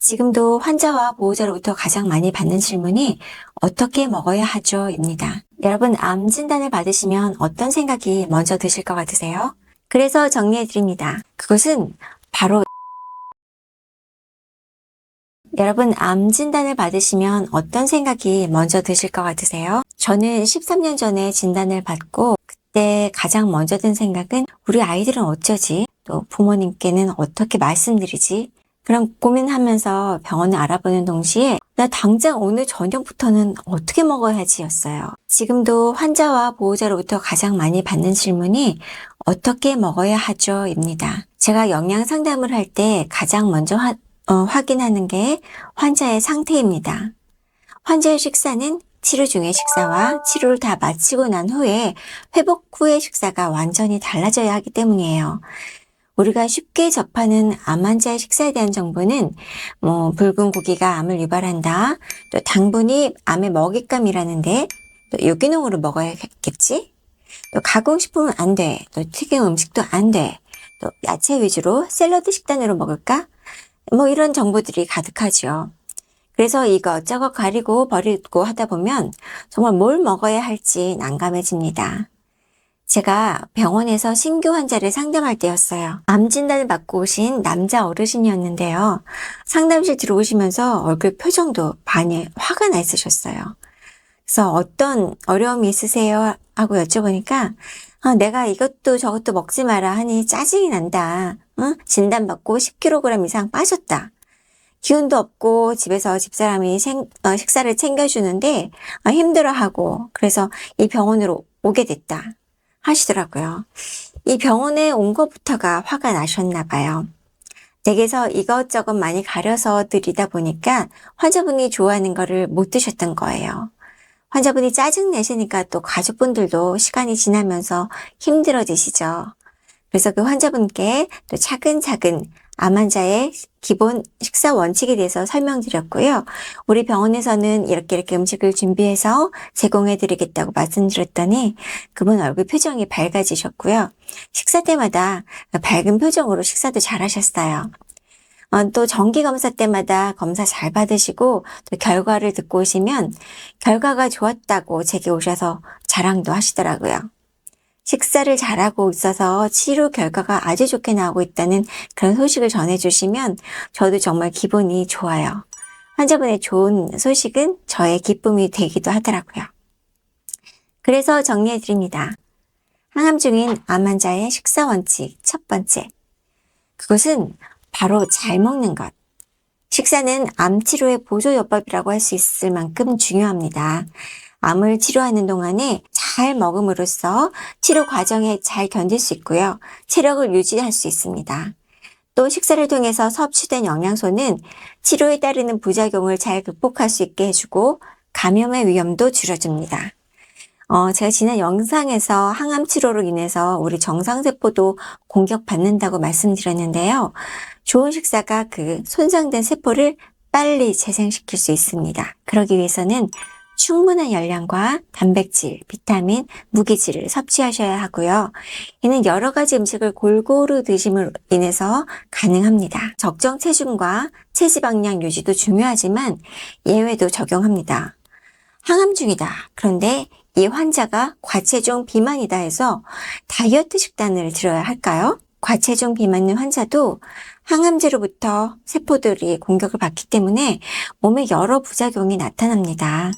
지금도 환자와 보호자로부터 가장 많이 받는 질문이 어떻게 먹어야 하죠? 입니다. 여러분, 암 진단을 받으시면 어떤 생각이 먼저 드실 것 같으세요? 그래서 정리해 드립니다. 그것은 바로 여러분, 암 진단을 받으시면 어떤 생각이 먼저 드실 것 같으세요? 저는 13년 전에 진단을 받고 그때 가장 먼저 든 생각은 우리 아이들은 어쩌지? 또 부모님께는 어떻게 말씀드리지? 그런 고민하면서 병원을 알아보는 동시에 나 당장 오늘 저녁부터는 어떻게 먹어야지 였어요. 지금도 환자와 보호자로부터 가장 많이 받는 질문이 어떻게 먹어야 하죠? 입니다. 제가 영양 상담을 할 때 가장 먼저 화- 어, 확인하는 게 환자의 상태입니다. 환자의 식사는 치료 중의 식사와 치료를 다 마치고 난 후에 회복 후의 식사가 완전히 달라져야 하기 때문이에요. 우리가 쉽게 접하는 암 환자의 식사에 대한 정보는 뭐 붉은 고기가 암을 유발한다. 또 당분이 암의 먹잇감이라는데 또 유기농으로 먹어야겠지. 또 가공식품은 안 돼. 또 튀김 음식도 안 돼. 또 야채 위주로 샐러드 식단으로 먹을까? 뭐 이런 정보들이 가득하죠. 그래서 이것저것 가리고 버리고 하다 보면 정말 뭘 먹어야 할지 난감해집니다. 제가 병원에서 신규 환자를 상담할 때였어요. 암 진단을 받고 오신 남자 어르신이었는데요. 상담실 들어오시면서 얼굴 표정도 많이 화가 나 있으셨어요. 그래서 어떤 어려움이 있으세요? 하고 여쭤보니까 아, 내가 이것도 저것도 먹지 마라 하니 짜증이 난다. 응? 진단받고 10kg 이상 빠졌다. 기운도 없고 집에서 집사람이 생- 어, 식사를 챙겨주는데 아, 힘들어하고 그래서 이 병원으로 오게 됐다 하시더라고요. 이 병원에 온 것부터가 화가 나셨나 봐요. 댁에서 이것저것 많이 가려서 드리다 보니까 환자분이 좋아하는 거를 못 드셨던 거예요. 환자분이 짜증 내시니까 또 가족분들도 시간이 지나면서 힘들어지시죠. 그래서 그 환자분께 또 차근차근 암 환자의 기본 식사 원칙에 대해서 설명드렸고요. 우리 병원에서는 이렇게 이렇게 음식을 준비해서 제공해 드리겠다고 말씀드렸더니 그분 얼굴 표정이 밝아지셨고요. 식사 때마다 밝은 표정으로 식사도 잘 하셨어요. 어, 또 정기 검사 때마다 검사 잘 받으시고 또 결과를 듣고 오시면 결과가 좋았다고 제게 오셔서 자랑도 하시더라고요. 식사를 잘하고 있어서 치료 결과가 아주 좋게 나오고 있다는 그런 소식을 전해주시면 저도 정말 기분이 좋아요. 환자분의 좋은 소식은 저의 기쁨이 되기도 하더라고요. 그래서 정리해드립니다. 항암 중인 암 환자의 식사 원칙 첫 번째. 그것은 바로 잘 먹는 것. 식사는 암 치료의 보조 요법이라고 할 수 있을 만큼 중요합니다. 암을 치료하는 동안에 잘 먹음으로써 치료 과정에 잘 견딜 수 있고요. 체력을 유지할 수 있습니다. 또 식사를 통해서 섭취된 영양소는 치료에 따르는 부작용을 잘 극복할 수 있게 해주고 감염의 위험도 줄여줍니다. 어, 제가 지난 영상에서 항암 치료로 인해서 우리 정상세포도 공격받는다고 말씀드렸는데요. 좋은 식사가 그 손상된 세포를 빨리 재생시킬 수 있습니다. 그러기 위해서는 충분한 열량과 단백질, 비타민, 무기질을 섭취하셔야 하고요. 이는 여러 가지 음식을 골고루 드심으로 인해서 가능합니다. 적정 체중과 체지방량 유지도 중요하지만 예외도 적용합니다. 항암 중이다. 그런데 이 환자가 과체중 비만이다 해서 다이어트 식단을 들어야 할까요? 과체중 비만인 환자도 항암제로부터 세포들이 공격을 받기 때문에 몸에 여러 부작용이 나타납니다.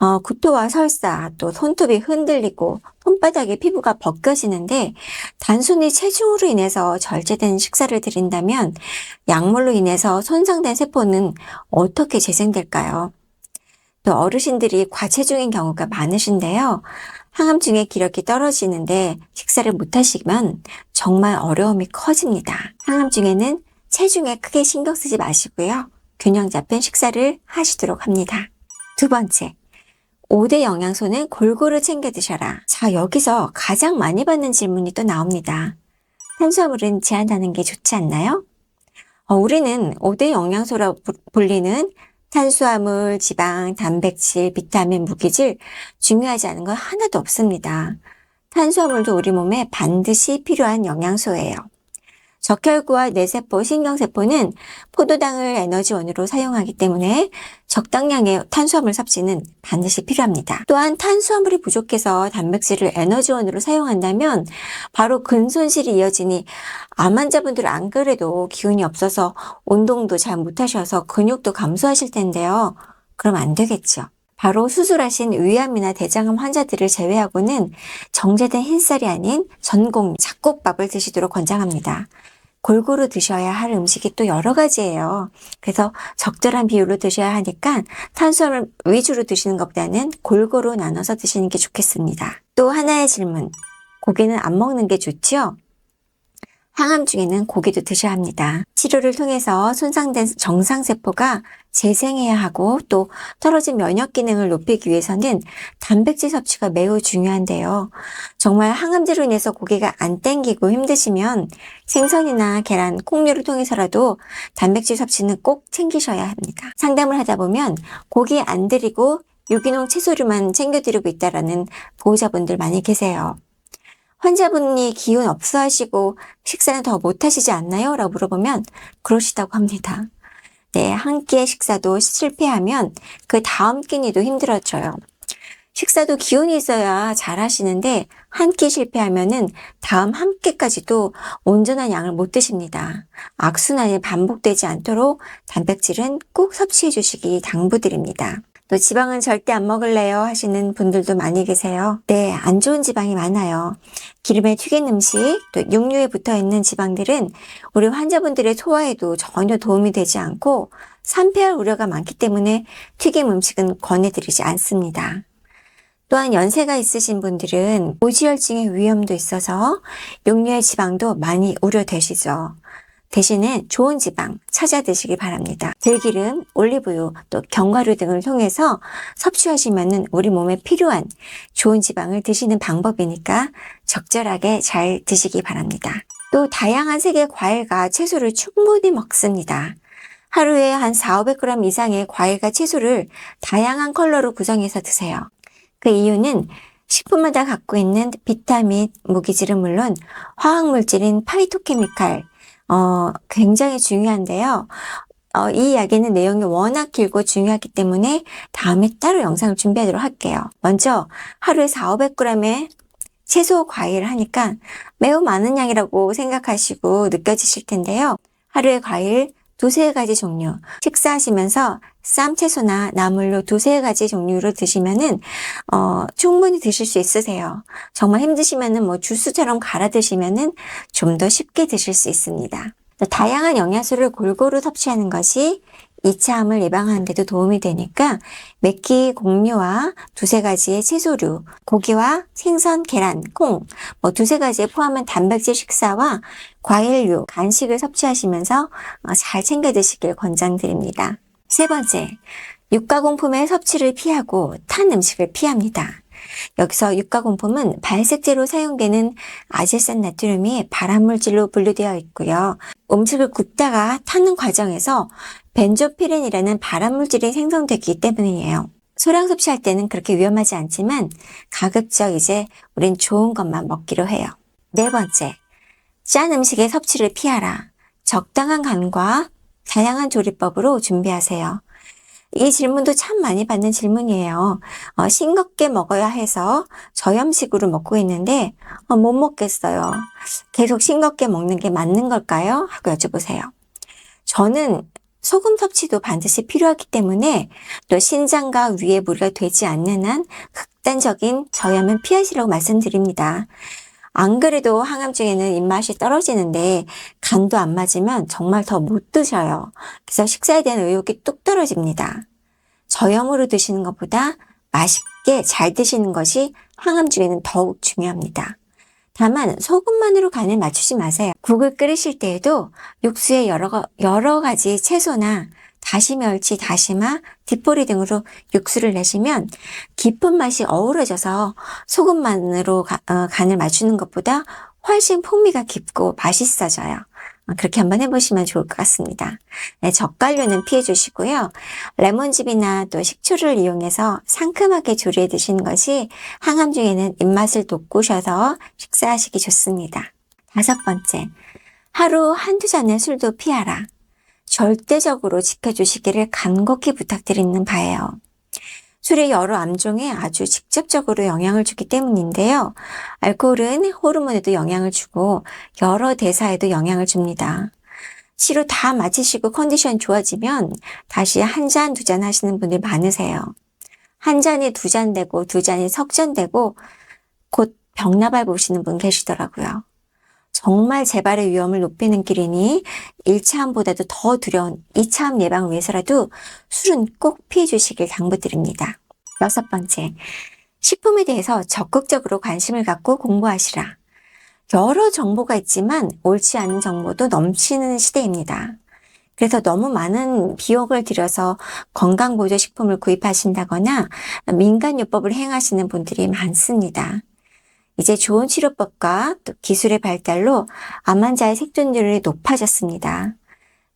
어, 구토와 설사, 또 손톱이 흔들리고 손바닥에 피부가 벗겨지는데 단순히 체중으로 인해서 절제된 식사를 드린다면 약물로 인해서 손상된 세포는 어떻게 재생될까요? 또 어르신들이 과체중인 경우가 많으신데요. 항암중의 기력이 떨어지는데 식사를 못 하시면 정말 어려움이 커집니다. 항암중에는 체중에 크게 신경 쓰지 마시고요. 균형 잡힌 식사를 하시도록 합니다. 두 번째, 5대 영양소는 골고루 챙겨 드셔라. 자, 여기서 가장 많이 받는 질문이 또 나옵니다. 탄수화물은 제한하는 게 좋지 않나요? 어, 우리는 5대 영양소라고 부- 불리는 탄수화물, 지방, 단백질, 비타민, 무기질 중요하지 않은 건 하나도 없습니다. 탄수화물도 우리 몸에 반드시 필요한 영양소예요. 적혈구와 뇌세포, 신경세포는 포도당을 에너지원으로 사용하기 때문에 적당량의 탄수화물 섭취는 반드시 필요합니다. 또한 탄수화물이 부족해서 단백질을 에너지원으로 사용한다면 바로 근손실이 이어지니 암 환자분들 안 그래도 기운이 없어서 운동도 잘 못하셔서 근육도 감소하실 텐데요. 그럼 안 되겠죠. 바로 수술하신 위암이나 대장암 환자들을 제외하고는 정제된 흰쌀이 아닌 전공 잡곡밥을 드시도록 권장합니다. 골고루 드셔야 할 음식이 또 여러 가지예요. 그래서 적절한 비율로 드셔야 하니까 탄수화물 위주로 드시는 것보다는 골고루 나눠서 드시는 게 좋겠습니다. 또 하나의 질문. 고기는 안 먹는 게 좋지요? 항암 중에는 고기도 드셔야 합니다. 치료를 통해서 손상된 정상세포가 재생해야 하고 또 떨어진 면역 기능을 높이기 위해서는 단백질 섭취가 매우 중요한데요. 정말 항암제로 인해서 고기가 안 땡기고 힘드시면 생선이나 계란, 콩류를 통해서라도 단백질 섭취는 꼭 챙기셔야 합니다. 상담을 하다 보면 고기 안 드리고 유기농 채소류만 챙겨드리고 있다라는 보호자분들 많이 계세요. 환자분이 기운 없어 하시고 식사는 더 못 하시지 않나요? 라고 물어보면 그러시다고 합니다. 네, 한 끼의 식사도 실패하면 그 다음 끼니도 힘들어져요. 식사도 기운이 있어야 잘 하시는데 한 끼 실패하면은 다음 한 끼까지도 온전한 양을 못 드십니다. 악순환이 반복되지 않도록 단백질은 꼭 섭취해 주시기 당부드립니다. 또 지방은 절대 안 먹을래요 하시는 분들도 많이 계세요. 네, 안 좋은 지방이 많아요. 기름에 튀긴 음식, 또 육류에 붙어 있는 지방들은 우리 환자분들의 소화에도 전혀 도움이 되지 않고 산패할 우려가 많기 때문에 튀김 음식은 권해드리지 않습니다. 또한 연세가 있으신 분들은 고지혈증의 위험도 있어서 육류의 지방도 많이 우려되시죠. 대신에 좋은 지방 찾아 드시기 바랍니다. 들기름, 올리브유, 또 견과류 등을 통해서 섭취하시면 우리 몸에 필요한 좋은 지방을 드시는 방법이니까 적절하게 잘 드시기 바랍니다. 또 다양한 색의 과일과 채소를 충분히 먹습니다. 하루에 한 4, 500g 이상의 과일과 채소를 다양한 컬러로 구성해서 드세요. 그 이유는 식품마다 갖고 있는 비타민, 무기질은 물론 화학물질인 파이토케미칼, 어, 굉장히 중요한데요. 어, 이 이야기는 내용이 워낙 길고 중요하기 때문에 다음에 따로 영상을 준비하도록 할게요. 먼저 하루에 4, 500g의 채소 과일을 하니까 매우 많은 양이라고 생각하시고 느껴지실 텐데요. 하루에 과일 두세 가지 종류 식사하시면서 쌈 채소나 나물로 두세 가지 종류로 드시면은 어, 충분히 드실 수 있으세요. 정말 힘드시면은 뭐 주스처럼 갈아 드시면은 좀 더 쉽게 드실 수 있습니다. 다양한 영양소를 골고루 섭취하는 것이 2차암을 예방하는 데도 도움이 되니까 맵기 곡류와 두세 가지의 채소류, 고기와 생선, 계란, 콩, 뭐 두세 가지에 포함한 단백질 식사와 과일류, 간식을 섭취하시면서 어, 잘 챙겨 드시길 권장드립니다. 세 번째, 육가공품의 섭취를 피하고 탄 음식을 피합니다. 여기서 육가공품은 발색제로 사용되는 아질산 나트륨이 발암물질로 분류되어 있고요. 음식을 굽다가 타는 과정에서 벤조피렌이라는 발암물질이 생성되기 때문이에요. 소량 섭취할 때는 그렇게 위험하지 않지만 가급적 이제 우린 좋은 것만 먹기로 해요. 네 번째, 짠 음식의 섭취를 피하라. 적당한 간과 다양한 조리법으로 준비하세요. 이 질문도 참 많이 받는 질문이에요. 어, 싱겁게 먹어야 해서 저염식으로 먹고 있는데 어, 못 먹겠어요. 계속 싱겁게 먹는 게 맞는 걸까요? 하고 여쭤보세요. 저는 소금 섭취도 반드시 필요하기 때문에 또 신장과 위에 무리가 되지 않는 한 극단적인 저염은 피하시라고 말씀드립니다. 안 그래도 항암증에는 입맛이 떨어지는데 간도 안 맞으면 정말 더 못 드셔요. 그래서 식사에 대한 의욕이 뚝 떨어집니다. 저염으로 드시는 것보다 맛있게 잘 드시는 것이 항암증에는 더욱 중요합니다. 다만 소금만으로 간을 맞추지 마세요. 국을 끓이실 때에도 육수에 여러, 여러 가지 채소나 다시 멸치, 다시마, 뒷보리 등으로 육수를 내시면 깊은 맛이 어우러져서 소금만으로 가, 어, 간을 맞추는 것보다 훨씬 풍미가 깊고 맛있어져요. 어, 그렇게 한번 해보시면 좋을 것 같습니다. 네, 젓갈류는 피해 주시고요. 레몬즙이나 또 식초를 이용해서 상큼하게 조리해 드시는 것이 항암 중에는 입맛을 돋구셔서 식사하시기 좋습니다. 다섯 번째, 하루 한두 잔의 술도 피하라. 절대적으로 지켜주시기를 간곡히 부탁드리는 바예요. 술의 여러 암종에 아주 직접적으로 영향을 주기 때문인데요. 알코올은 호르몬에도 영향을 주고 여러 대사에도 영향을 줍니다. 치료 다 마치시고 컨디션 좋아지면 다시 한 잔, 두 잔 하시는 분들 많으세요. 한 잔이 두 잔 되고 두 잔이 석 잔 되고 곧 병나발 보시는 분 계시더라고요. 정말 재발의 위험을 높이는 길이니 1차암보다도 더 두려운 2차암 예방을 위해서라도 술은 꼭 피해 주시길 당부드립니다. 여섯 번째, 식품에 대해서 적극적으로 관심을 갖고 공부하시라. 여러 정보가 있지만 옳지 않은 정보도 넘치는 시대입니다. 그래서 너무 많은 비용을 들여서 건강보조식품을 구입하신다거나 민간요법을 행하시는 분들이 많습니다. 이제 좋은 치료법과 또 기술의 발달로 암 환자의 생존율이 높아졌습니다.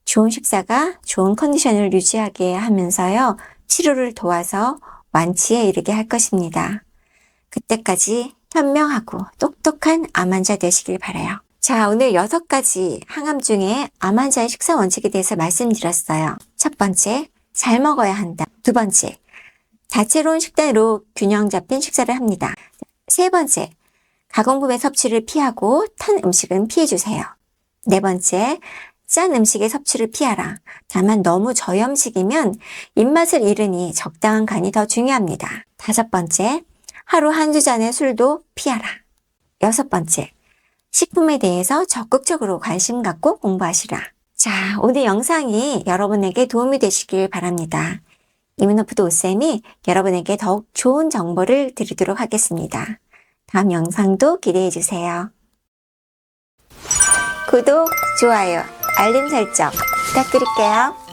좋은 식사가 좋은 컨디션을 유지하게 하면서요, 치료를 도와서 완치에 이르게 할 것입니다. 그때까지 현명하고 똑똑한 암 환자 되시길 바라요. 자, 오늘 여섯 가지 항암 중에 암 환자의 식사 원칙에 대해서 말씀드렸어요. 첫 번째, 잘 먹어야 한다. 두 번째, 다채로운 식단으로 균형 잡힌 식사를 합니다. 세 번째, 가공품의 섭취를 피하고 탄 음식은 피해주세요. 네 번째, 짠 음식의 섭취를 피하라. 다만 너무 저염식이면 입맛을 잃으니 적당한 간이 더 중요합니다. 다섯 번째, 하루 한두 잔의 술도 피하라. 여섯 번째, 식품에 대해서 적극적으로 관심 갖고 공부하시라. 자, 오늘 영상이 여러분에게 도움이 되시길 바랍니다. 이문호프도 오쌤이 여러분에게 더욱 좋은 정보를 드리도록 하겠습니다. 다음 영상도 기대해 주세요. 구독, 좋아요, 알림 설정 부탁드릴게요.